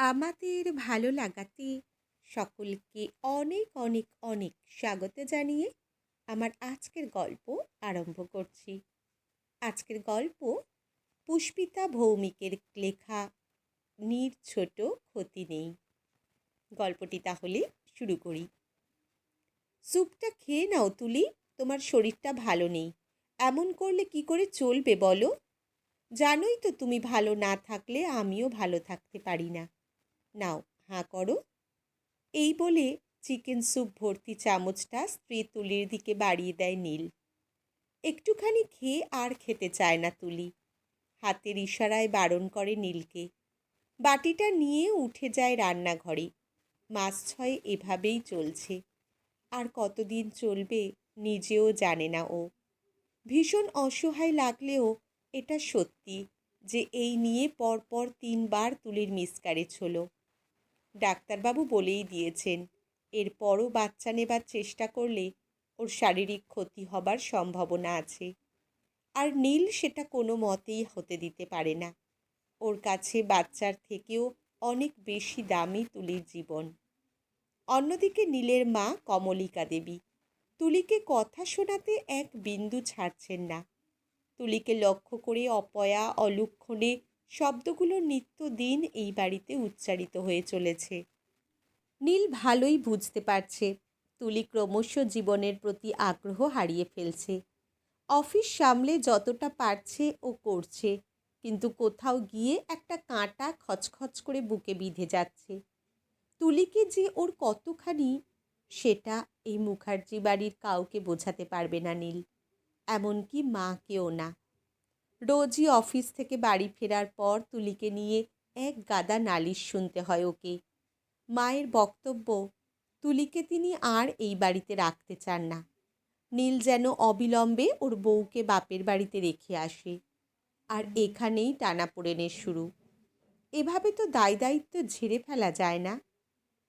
আমাদের ভালো লাগাতে সকলকে অনেক অনেক অনেক স্বাগত জানিয়ে আমার আজকের গল্প আরম্ভ করছি। আজকের গল্প পুষ্পিতা ভৌমিকের লেখা নীর ছোট ক্ষতি নেই গল্পটি তাহলে শুরু করি। স্যুপটা খেয়ে নাও তুলি, তোমার শরীরটা ভালো নেই। এমন করলে কি করে চলবে বলো? জানোই তো তুমি ভালো না থাকলে আমিও ভালো থাকতে পারি না। নাও, হাঁ করো। এই বলে চিকেন স্যুপ ভর্তি চামচটা স্ত্রী তুলির দিকে বাড়িয়ে দেয় নীল। একটুখানি খেয়ে আর খেতে চায় না তুলি। হাতের ইশারায় বারণ করে নীলকে। বাটিটা নিয়ে উঠে যায় রান্নাঘরে। মাস ছয় এভাবেই চলছে। আর কতদিন চলবে নিজেও জানে না ও। ভীষণ অসহায় লাগলেও এটা সত্যি যে এই নিয়ে পরপর তিনবার তুলির মিসক্যারেজ হলো। ডাক্তারবাবু বলেই দিয়েছেন, এরপরও বাচ্চা নেবার চেষ্টা করলে ওর শারীরিক ক্ষতি হবার সম্ভাবনা আছে। আর নীল সেটা কোনো মতেই হতে দিতে পারে না। ওর কাছে বাচ্চার থেকেও অনেক বেশি দামি তুলির জীবন। অন্যদিকে নীলের মা কমলিকা দেবী, তুলিকে কথা শোনাতে এক বিন্দু ছাড়ছেন না। তুলিকে লক্ষ্য করে অপয়া, অলুক্ষণে শব্দগুলো নিত্যদিন এই বাড়িতে উচ্চারিত হয়ে চলেছে। নীল ভালোই বুঝতে পারছে, তুলি ক্রমশ জীবনের প্রতি আগ্রহ হারিয়ে ফেলছে। অফিস সামলে যতটা পারছে ও করছে, কিন্তু কোথাও গিয়ে একটা কাঁটা খচখচ করে বুকে বিঁধে যাচ্ছে। তুলিকে যে ওর কতখানি, সেটা এই মুখার্জি বাড়ির কাউকে বোঝাতে পারবে না নীল। এমনকি মাকেও না। রোজই অফিস থেকে বাড়ি ফেরার পর তুলিকে নিয়ে এক গাদা নালিশ শুনতে হয় ওকে। মায়ের বক্তব্য, তুলিকে তিনি আর এই বাড়িতে রাখতে চান না। নীল যেন অবিলম্বে ওর বউকে বাপের বাড়িতে রেখে আসে আর এখানেই টানাপোড়েনের শুরু। এভাবে তো দায় দায়িত্ব ঝেড়ে ফেলা যায় না।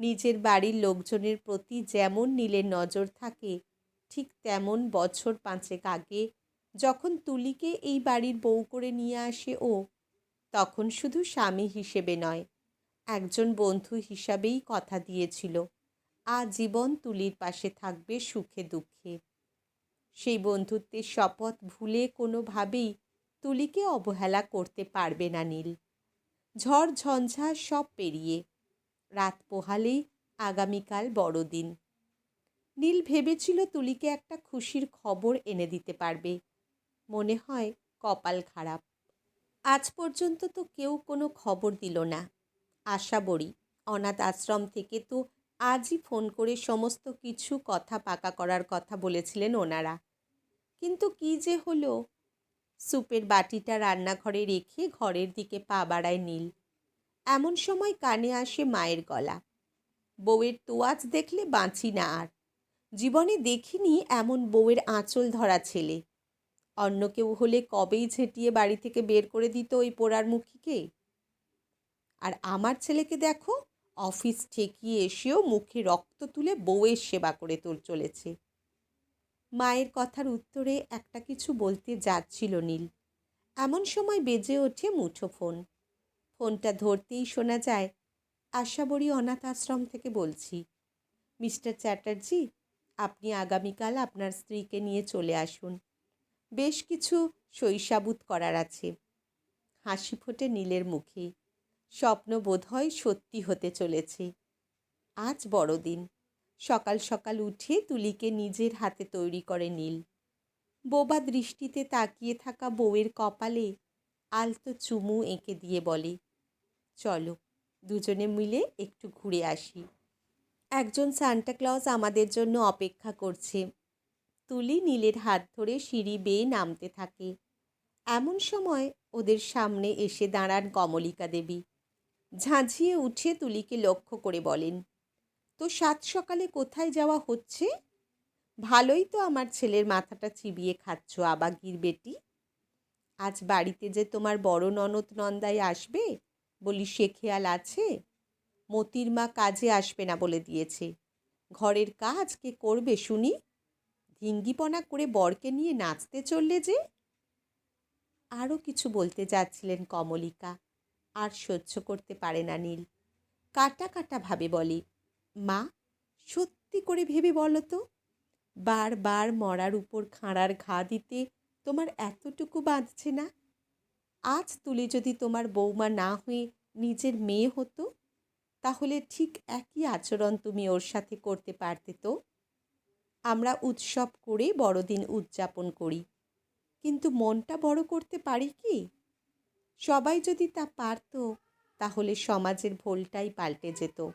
নিজের বাড়ির লোকজনের প্রতি যেমন নীলের নজর থাকে, ঠিক তেমন বছর পাঁচেক আগে যখন তুলিকে এই বাড়ির বউ করে নিয়ে আসে ও, তখন শুধু স্বামী হিসেবে নয়, একজন বন্ধু হিসাবেই কথা দিয়েছিল, আজীবন তুলির পাশে থাকবে সুখে দুঃখে। সেই বন্ধুত্বের শপথ ভুলে কোনোভাবেই তুলিকে অবহেলা করতে পারবে না নীল। ঝড় ঝঞ্ঝা সব পেরিয়ে, রাত পোহালেই আগামীকাল বড়দিন। নীল ভেবেছিল তুলিকে একটা খুশির খবর এনে দিতে পারবে মনে হয় কপাল খারাপ। আজ পর্যন্ত তো কেউ কোনো খবর দিল না। আশা বড়ি, অনাথ আশ্রম থেকে তো আজই ফোন করে সমস্ত কিছু কথা পাকা করার কথা বলেছিলেন ওনারা। কিন্তু কি যে হলো? স্যুপের বাটিটা রান্নাঘরে রেখে ঘরের দিকে পা বাড়ায় নীল। এমন সময় কানে আসে মায়ের গলা। বউয়ের তোয়াজ দেখলে বাঁচি না আর। জীবনে দেখিনি এমন বউয়ের আঁচল ধরা ছেলে। অন্য কেউ হলে কবেই ঝেঁটিয়ে বাড়ি থেকে বের করে দিত ওই পোড়ার মুখীকে? আর আমার ছেলেকে দেখো, অফিস ঠেকিয়ে এসেও মুখে রক্ত তুলে বউয়ের সেবা করে তোর চলেছে। মায়ের কথার উত্তরে একটা কিছু বলতে যাচ্ছিল নীল। এমন সময় বেজে ওঠে মুঠো ফোন। ফোনটা ধরতেই শোনা যায়, আশাবরী অনাথ আশ্রম থেকে বলছি, মিস্টার চ্যাটার্জি, আপনি আগামীকাল আপনার স্ত্রীকে নিয়ে চলে আসুন। বেশ কিছু শৈশাবুত করার আছে। হাসি ফোটে নীলের মুখে। স্বপ্ন বোধহয় সত্যি হতে চলেছে। আজ বড়দিন। সকাল সকাল উঠে তুলিকে নিজের হাতে তৈরি করে নীল। বোবা দৃষ্টিতে তাকিয়ে থাকা বউয়ের কপালে আলতো চুমু এঁকে দিয়ে বলে, চলো, দুজনে মিলে একটু ঘুরে আসি। একজন সান্টাক্লজ আমাদের জন্য অপেক্ষা করছে। তুলি নীলের হাত ধরে সিঁড়ি বেয়ে নামতে থাকে। এমন সময় ওদের সামনে এসে দাঁড়ান কমলিকা দেবী। ঝাঁঝিয়ে উঠে তুলিকে লক্ষ্য করে বলেন, তো সাত সকালে কোথায় যাওয়া হচ্ছে? ভালোই তো আমার ছেলের মাথাটা চিবিয়ে খাচ্ছ আবাগির বেটি আজ বাড়িতে যে তোমার বড় ননদ নন্দাই আসবে বলি সে খেয়াল আছে? মতির মা কাজে আসবে না বলে দিয়েছে। ঘরের কাজ কে করবে শুনি? হিঙ্গিপনা করে বরকে নিয়ে নাচতে চললে যে? আরও কিছু বলতে যাচ্ছিলেন কমলিকা। আর সহ্য করতে পারে না নীল। কাটা কাটা ভাবে বলে, মা, সত্যি করে ভেবে বলো তো। বারবার মরার উপর খাঁড়ার ঘা দিতে তোমার এতটুকু বাঁধছে না? আজ তুলে যদি তোমার বৌমা না হয়ে নিজের মেয়ে হতো, তাহলে ঠিক একই আচরণ তুমি ওর সাথে করতে পারতে তো? আমরা উৎসব করে বড়দিন উদযাপন করি। কিন্তু মনটা বড় করতে পারি কি? সবাই যদি তা পারত, তাহলে সমাজের ভোলটাই পাল্টে যেত।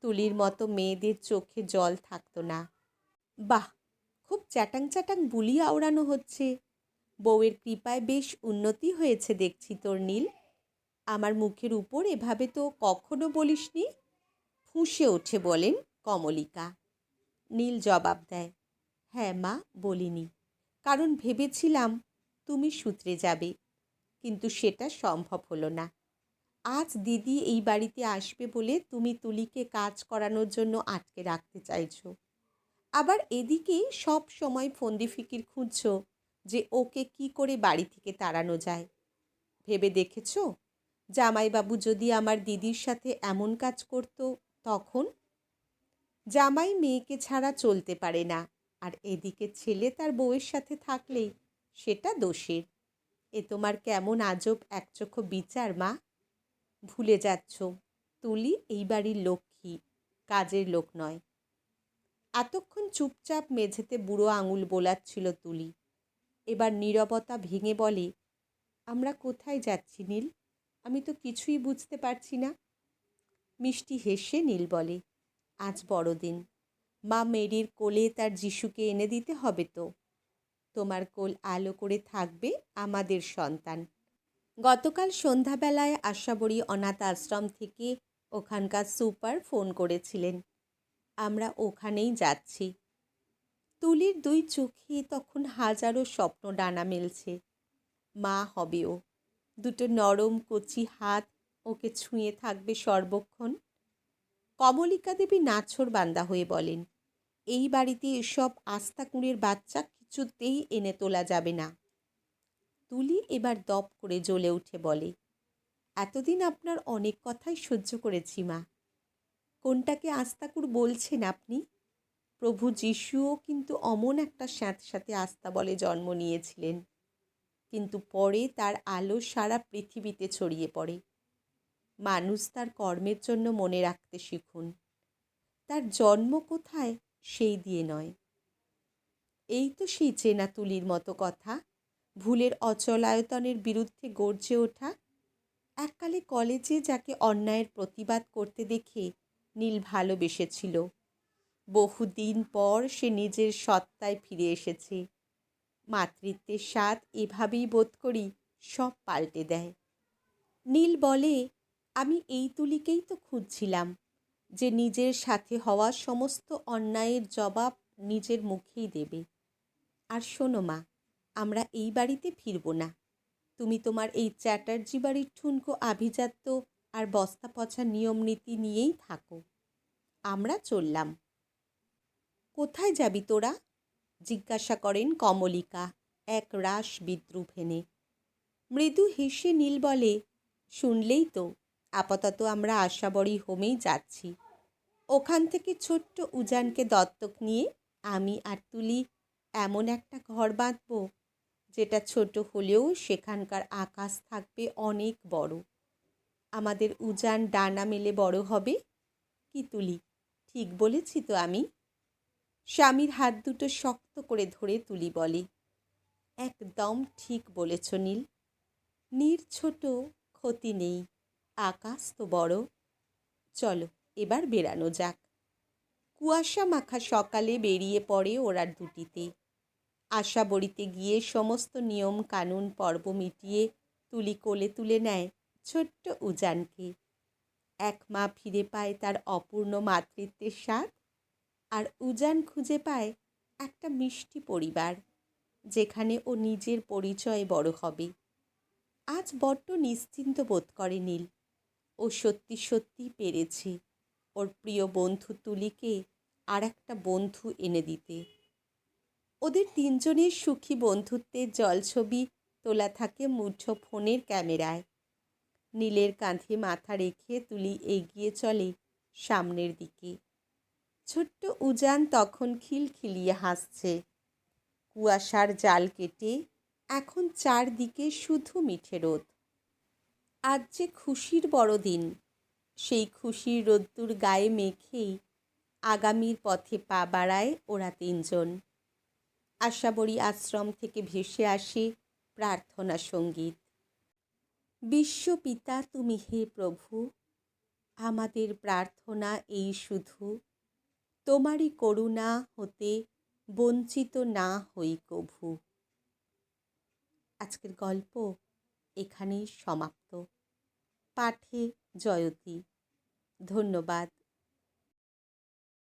তুলির মতো মেয়েদের চোখে জল থাকতো না। বাহ, খুব চ্যাটাং চ্যাটাং বুলি আওড়ানো হচ্ছে। বউয়ের কৃপায় বেশ উন্নতি হয়েছে দেখছি তোর নীল। আমার মুখের উপর এভাবে তো কখনো বলিসনি? ফুঁসে ওঠে বলেন কমলিকা। নীল জবাব দেয় হ্যাঁ মা, বলিনি। কারণ ভেবেছিলাম তুমি সূত্রে যাবে, কিন্তু সেটা সম্ভব হলো না। আজ দিদি এই বাড়িতে আসবে বলে তুমি তুলিকে কাজ করানোর জন্য আটকে রাখতে চাইছো। আবার এদিকে সব সময় ফন্দি ফিকির খুঁজছ যে ওকে কি করে বাড়ি থেকে তাড়ানো যায়। ভেবে দেখেছ? জামাইবাবু যদি আমার দিদির সাথে এমন কাজ করত, তখন জামাই মেয়েকে ছাড়া চলতে পারে না। আর এদিকে ছেলে তার বউয়ের সাথে থাকলেই সেটা দোষের। এ তোমার কেমন আজব একচোখ বিচার, মা। ভুলে যাচ্ছ, তুলি এই বাড়ির লক্ষ্মী, কাজের লোক নয়। এতক্ষণ চুপচাপ মেঝেতে বুড়ো আঙুল বোলাচ্ছিল তুলি। এবার নীরবতা ভেঙে বলে, আমরা কোথায় যাচ্ছি নীল? আমি তো কিছুই বুঝতে পারছি না। মিষ্টি হেসে নীল বলে আজ বড়দিন। মা মেরির কোলে তার যিশুকে এনে দিতে হবে তো। তোমার কোল আলো করে থাকবে আমাদের সন্তান। গতকাল সন্ধ্যাবেলায় আশাবরী অনাথ আশ্রম থেকে ওখানকার সুপার ফোন করেছিলেন। আমরা ওখানেই যাচ্ছি। তুলির দুই চোখে তখন হাজারো স্বপ্ন ডানা মেলছে। মা হবে ও। দুটো নরম কচি হাত ওকে ছুঁয়ে থাকবে সর্বক্ষণ। কমলিকা দেবী নাছর বান্দা হয়ে বলেন, এই বাড়িতে এসব আস্তাকুঁড়ের বাচ্চা কিছুতেই এনে তোলা যাবে না। তুলি এবার দপ করে জ্বলে উঠে বলে, এতদিন আপনার অনেক কথাই সহ্য করেছি মা। কোনটাকে আস্তাকুর বলছেন আপনি? প্রভু যিশুও কিন্তু অমন একটা স্যাঁতস্যাঁতে আস্তা বলে জন্ম নিয়েছিলেন। কিন্তু পরে তার আলো সারা পৃথিবীতে ছড়িয়ে পড়ে। মানুষ তার কর্মের জন্য মনে রাখতে শিখুন। তার জন্ম কোথায় সেই দিয়ে নয়। এই তো সেই চেনা তুলির মতো কথা, ভুলের অচলায়তনের বিরুদ্ধে গর্জে ওঠা। এককালে কলেজে যাকে অন্যায়ের প্রতিবাদ করতে দেখে নীল ভালোবেসেছিল। বহুদিন পর সে নিজের সত্তায় ফিরে এসেছে। মাতৃত্বের স্বাদ এভাবেই বোধ করি সব পাল্টে দেয়। নীল বলে আমি এই তুলিকেই তো খুঁজছিলাম, যে নিজের সাথে হওয়া সমস্ত অন্যায়ের জবাব নিজের মুখেই দেবে। আর শোনো মা, আমরা এই বাড়িতে ফিরব না। তুমি তোমার এই চ্যাটার্জি বাড়ির ঠুনকো আভিজাত্য আর বস্তা পচা নিয়ম নীতি নিয়েই থাকো। আমরা চললাম। কোথায় যাবি তোরা? জিজ্ঞাসা করেন কমলিকা এক রাস বিদ্রুপ হেনে। মৃদু হেসে নীল বলে, শুনলেই তো। আপাতত আমরা আশাবরী হোমেই যাচ্ছি। ওখান থেকে ছোট্ট উজানকে দত্তক নিয়ে আমি আর তুলি এমন একটা ঘর বাঁধব, যেটা ছোট হলেও সেখানকার আকাশ থাকবে অনেক বড়। আমাদের উজান ডানা মেলে বড় হবে, কি তুলি? ঠিক বলেছি তো আমি? স্বামীর হাত দুটো শক্ত করে ধরে তুলি বলে। একদম ঠিক বলেছ নীল। নীর ছোট, ক্ষতি নেই। আকাশ তো বড়। চলো, এবার বেড়ানো যাক। কুয়াশা মাখা সকালে বেরিয়ে পড়ে ওরা দুটিতে। আশা বড়িতে গিয়ে সমস্ত নিয়ম কানুন পর্ব মিটিয়ে তুলি কোলে তুলে নেয় ছোট্ট উজানকে। এক মা ফিরে পায় তার অপূর্ণ মাতৃত্বের স্বাদ আর উজান খুঁজে পায় একটা মিষ্টি পরিবার, যেখানে ও নিজের পরিচয়ে বড় হবে। আজ বড্ড নিশ্চিন্ত বোধ করে নীল। ও সত্যি সত্যি পেরেছে। ওর প্রিয় বন্ধু তুলিকে আর একটা বন্ধু এনে দিতে। ওদের তিনজনের সুখী বন্ধুত্বের জলছবি তোলা থাকে মুঠো ফোনের ক্যামেরায়। নীলের কাঁধে মাথা রেখে তুলি এগিয়ে চলে সামনের দিকে। ছোট্ট উজান তখন খিলখিলিয়ে হাসছে। কুয়াশার জাল কেটে এখন চারদিকে শুধু মিঠে রোদ। আজ যে খুশির বড়দিন সেই খুশির রোদ্দুর গায়ে মেখেই আগামীর পথে পা বাড়ায় ওরা তিনজন। আশাবরী আশ্রম থেকে ভেসে আসে প্রার্থনা সংগীত। বিশ্বপিতা তুমি হে প্রভু, আমাদের প্রার্থনা এই শুধু, তোমারই করুণা হতে বঞ্চিত না হই কভু। আজকের গল্প এখানেই সমাপ্ত। পাঠে জয়তী ধন্যবাদ।